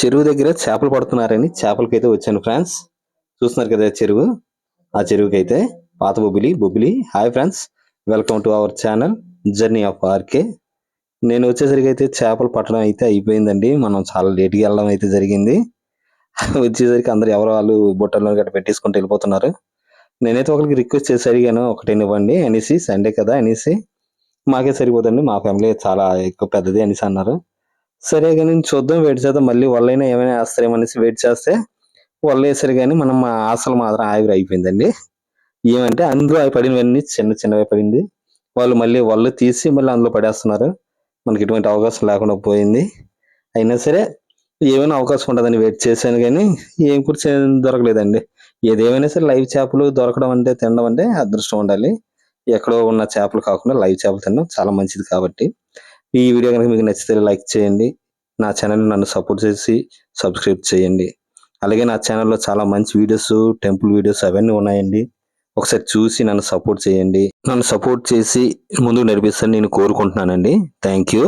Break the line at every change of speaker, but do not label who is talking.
చెరువు దగ్గర చేపలు పడుతున్నారని చేపలకైతే వచ్చాను ఫ్రెండ్స్. చూస్తున్నారు కదా చెరువు? ఆ చెరువుకి అయితే పాత Bobbili Bobbili. Hi friends. Welcome to our channel journey of RK. నేను వచ్చేసరికి అయితే చేపలు పట్టడం అయితే అయిపోయిందండి. మనం చాలా లేట్గా వెళ్ళడం అయితే జరిగింది. వచ్చేసరికి అందరు ఎవరు వాళ్ళు బుట్టల్లో గట్ట పెట్టేసుకుంటూ వెళ్ళిపోతున్నారు. నేనైతే ఒకరికి రిక్వెస్ట్ చేసి అడిగాను ఒకటి ఇవ్వండి అనేసి సండే కదా అనేసి. మాకే సరిపోతుంది మా ఫ్యామిలీ చాలా ఎక్కువ పెద్దది అనేసి అన్నారు. సరే కానీ చూద్దాం వెయిట్ చేద్దాం. మళ్ళీ వాళ్ళైనా ఏమైనా వేస్తారేమనేసి వెయిట్ చేస్తే వాళ్ళు వేసారు కానీ మనం మా ఆశలు మాత్రం ఆవిరి అయిపోయిందండి. ఏమంటే అందులో అవి పడినవన్నీ చిన్న చిన్నవి పడింది. వాళ్ళు మళ్ళీ వాళ్ళు తీసి మళ్ళీ అందులో పడేస్తున్నారు. మనకి ఎటువంటి అవకాశం లేకుండా పోయింది. అయినా సరే ఏమైనా అవకాశం ఉంటుందని వెయిట్ చేశాను కానీ ఏం కూడా దొరకలేదండి. ఏదేమైనా సరే లైవ్ చేపలు దొరకడం అంటే తినడం అంటే అదృష్టం ఉండాలి. ఎక్కడో ఉన్న చేపలు కాకుండా లైవ్ చేపలు తినడం చాలా మంచిది కాబట్టి. ఈ వీడియో కనుక మీకు నచ్చితే లైక్ చేయండి. నా ఛానల్ నన్ను సపోర్ట్ చేసి సబ్స్క్రైబ్ చేయండి. అలాగే నా ఛానల్లో చాలా మంచి వీడియోస్ టెంపుల్ వీడియోస్ అవన్నీ ఉన్నాయండి. ఒకసారి చూసి నన్ను సపోర్ట్ చేయండి. నన్ను సపోర్ట్ చేసి ముందుకు నడిపిస్తాను నేను కోరుకుంటున్నానండి. Thank you.